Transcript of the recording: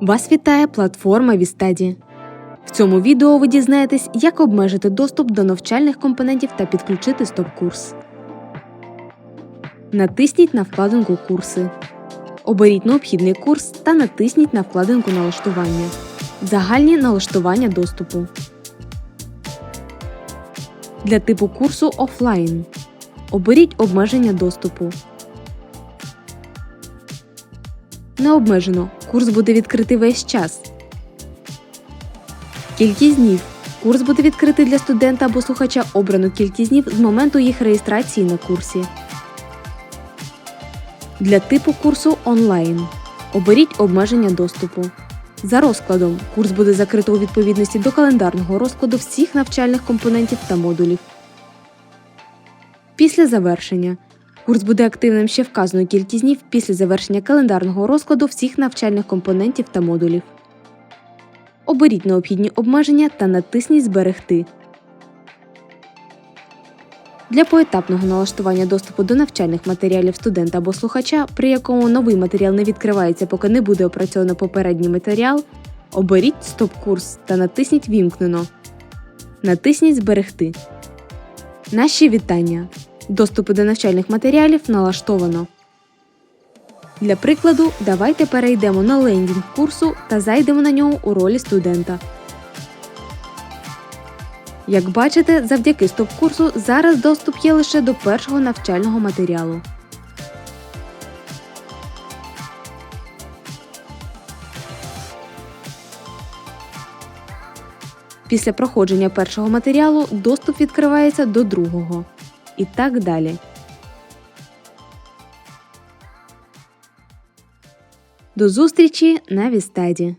Вас вітає платформа Вістаді. В цьому відео ви дізнаєтесь, як обмежити доступ до навчальних компонентів та підключити стоп-курс. Натисніть на вкладинку Курси. Оберіть необхідний курс та натисніть на вкладинку Налаштування. Загальні налаштування доступу. Для типу курсу офлайн. Оберіть обмеження доступу. Не обмежено. Курс буде відкритий весь час. Кількість днів. Курс буде відкритий для студента або слухача обрану кількість днів з моменту їх реєстрації на курсі. Для типу курсу онлайн. Оберіть обмеження доступу. За розкладом курс буде закрито у відповідності до календарного розкладу всіх навчальних компонентів та модулів. Після завершення Курс буде активним ще вказану кількість днів після завершення календарного розкладу всіх навчальних компонентів та модулів. Оберіть необхідні обмеження та натисніть Зберегти. Для поетапного налаштування доступу до навчальних матеріалів студента або слухача, при якому новий матеріал не відкривається, поки не буде опрацьовано попередній матеріал, оберіть Стоп-курс та натисніть Вімкнено. Натисніть Зберегти. Наші вітання. Доступу до навчальних матеріалів налаштовано. Для прикладу, давайте перейдемо на лендінг курсу та зайдемо на нього у ролі студента. Як бачите, завдяки стоп-курсу зараз доступ є лише до першого навчального матеріалу. Після проходження першого матеріалу доступ відкривається до другого. І так далі. До зустрічі на Вістаді!